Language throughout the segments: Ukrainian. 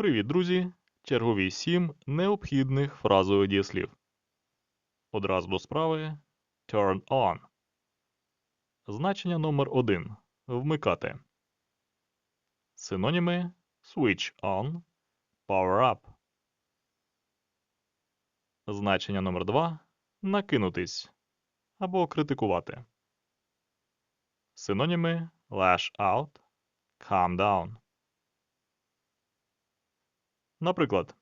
Привіт, друзі! Чергові сім необхідних фразових дієслів. Одразу до справи. Turn on. Значення номер 1. Вмикати. Синоніми switch on, power up. Значення номер 2. Накинутись або критикувати. Синоніми lash out, calm down. Наприклад,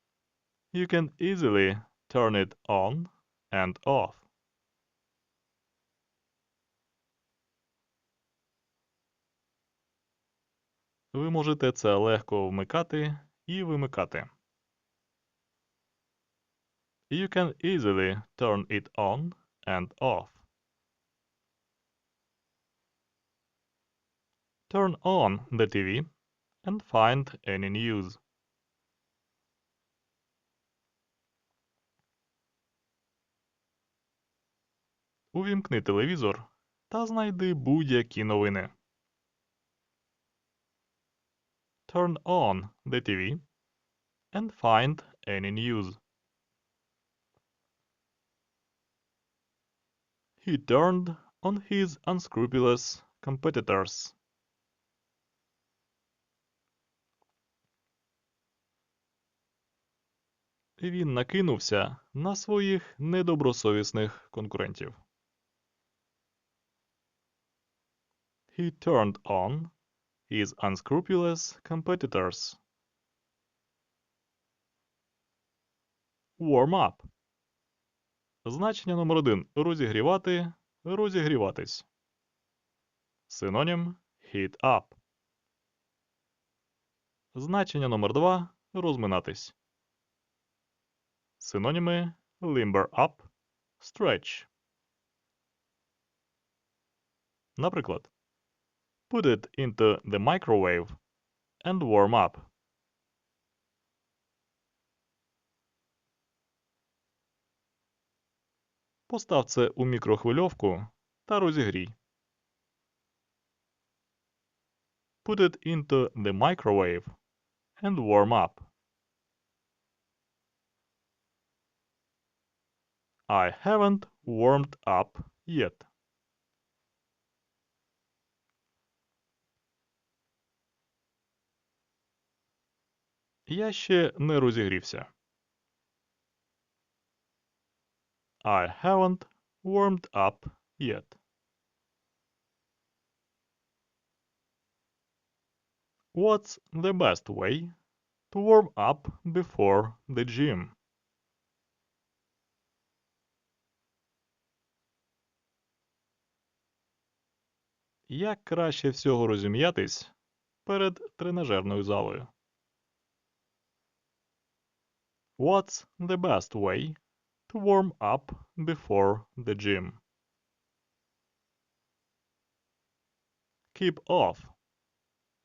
You can easily turn it on and off. Ви можете це легко вмикати і вимикати. You can easily turn it on and off. Turn on the TV and find any news. Увімкни телевізор та знайди будь-які новини. Turn on the TV and find any news. He turned on his unscrupulous competitors. Він накинувся на своїх недобросовісних конкурентів. He turned on his unscrupulous competitors. Warm up. Значення номер один. Розігрівати, розігріватись. Синонім heat up. Значення номер два. Розминатись. Синоніми limber up, stretch. Наприклад, Put it into the microwave and warm up. Постав це у мікрохвильовку та розігрій. Put it into the microwave and warm up. I haven't warmed up yet. Я ще не розігрівся. I haven't warmed up yet. What's the best way to warm up before the gym? Як краще всього розім'ятись перед тренажерною залою? What's the best way to warm up before the gym? Keep off.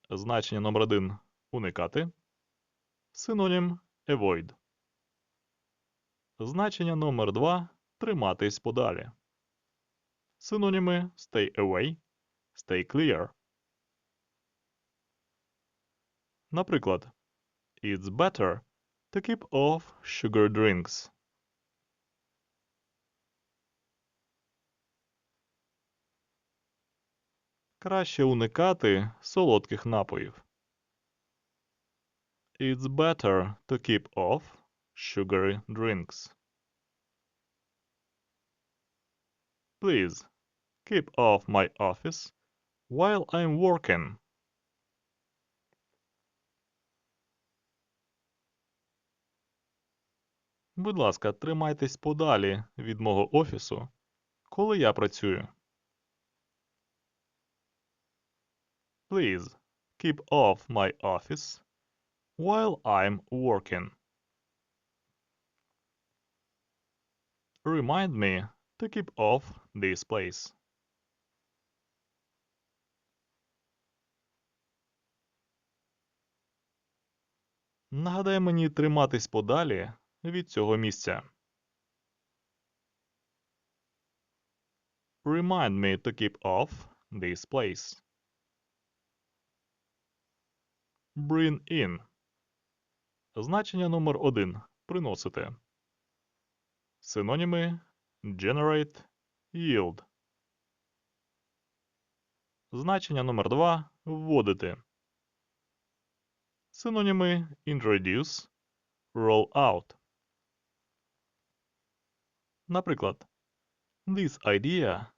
Значення номер один уникати. Синонім avoid. Значення номер два триматись подалі. Синоніми stay away, stay clear. Наприклад, It's better to keep off sugar drinks. Краще уникати солодких напоїв. It's better to keep off sugary drinks. Please keep off my office while I'm working. Будь ласка, тримайтесь подалі від мого офісу, коли я працюю. Please keep off my office while I'm working. Remind me to keep off this place. Нагадай мені триматись подалі від цього місця. Remind me to keep off this place. Bring in. Значення номер 1 приносити. Синоніми generate, yield. Значення номер 2 вводити. Синоніми introduce, roll out. Наприклад, this idea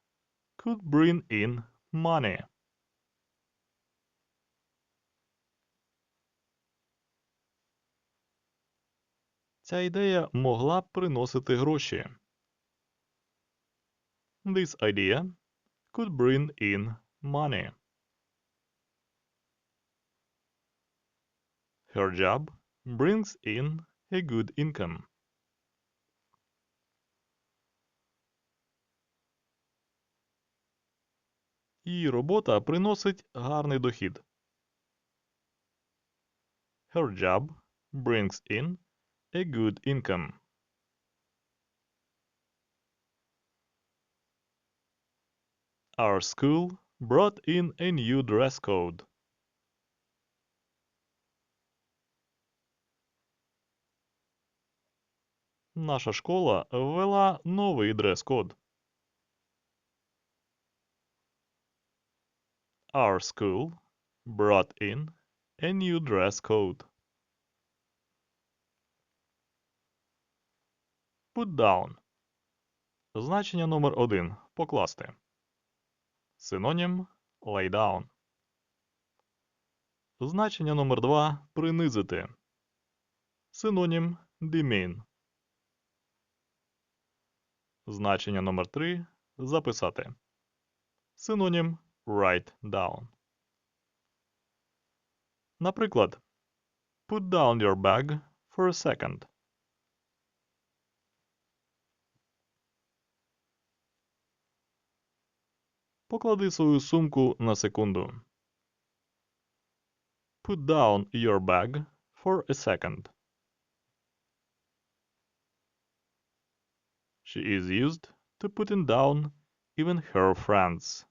could bring in money. Ця ідея могла б приносити гроші. This idea could bring in money. Her job brings in a good income. Її робота приносить гарний дохід. Her job brings in a good income. Our school brought in a new dress code. Наша школа ввела новий дрес-код. Our school brought in a new dress code. Put down. Значення номер 1. Покласти. Синонім lay down. Значення номер 2. Принизити. Синонім demean. Значення номер 3. Записати. Синонім write down. Наприклад, put down your bag for a second. Поклади свою сумку на секунду. Put down your bag for a second. She is used to putting down even her friends.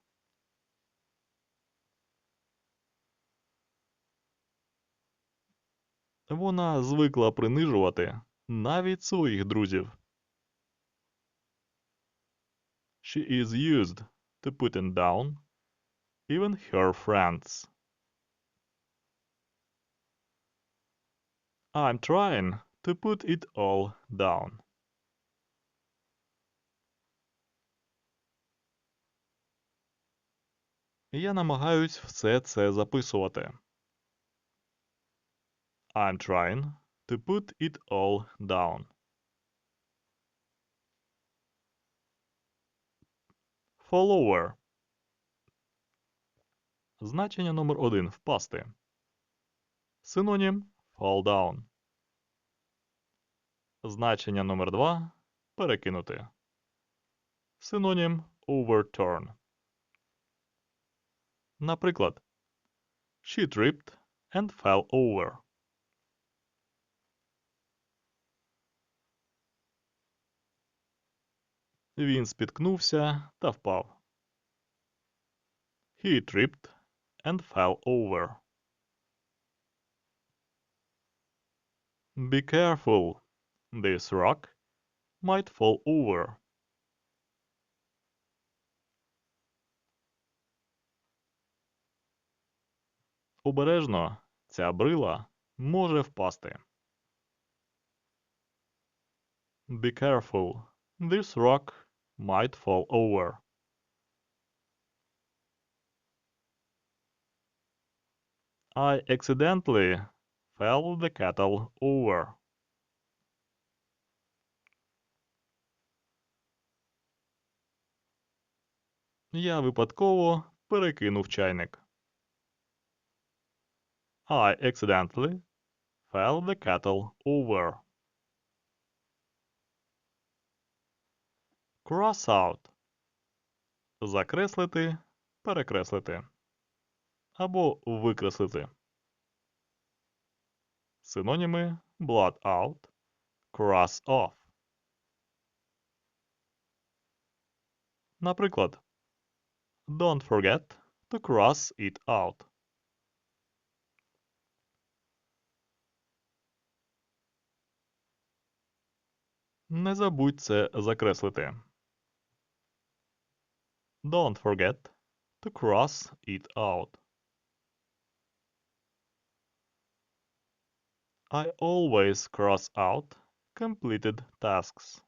Вона звикла принижувати навіть своїх друзів. She is used to putting down even her friends. I'm trying to put it all down. Я намагаюсь все це записувати. I'm trying to put it all down. Follower. Значення номер 1 впасти. Синонім fall down. Значення номер 2 перекинути. Синонім overturn. Наприклад, She tripped and fell over. Він спіткнувся та впав. He tripped and fell over. Be careful. This rock might fall over. Обережно, ця брила може впасти. Be careful. This rock might fall over. I accidentally fell the kettle over. Я випадково перекинув чайник. I accidentally fell the kettle over. Cross out. Закреслити, перекреслити. Або викреслити. Синоніми blot out, cross off. Наприклад, Don't forget to cross it out. Не забудь це закреслити. Don't forget to cross it out. I always cross out completed tasks.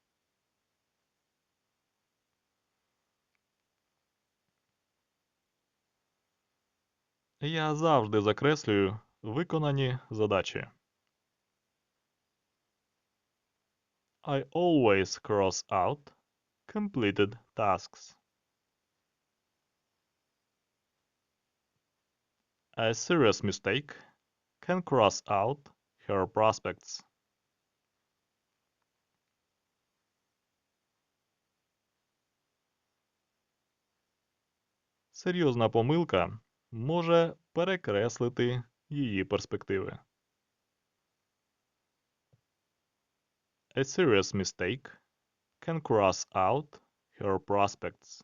Я завжди закреслюю виконані задачі. I always cross out completed tasks. A serious mistake can cross out her prospects. Серйозна помилка може перекреслити її перспективи. A serious mistake can cross out her prospects.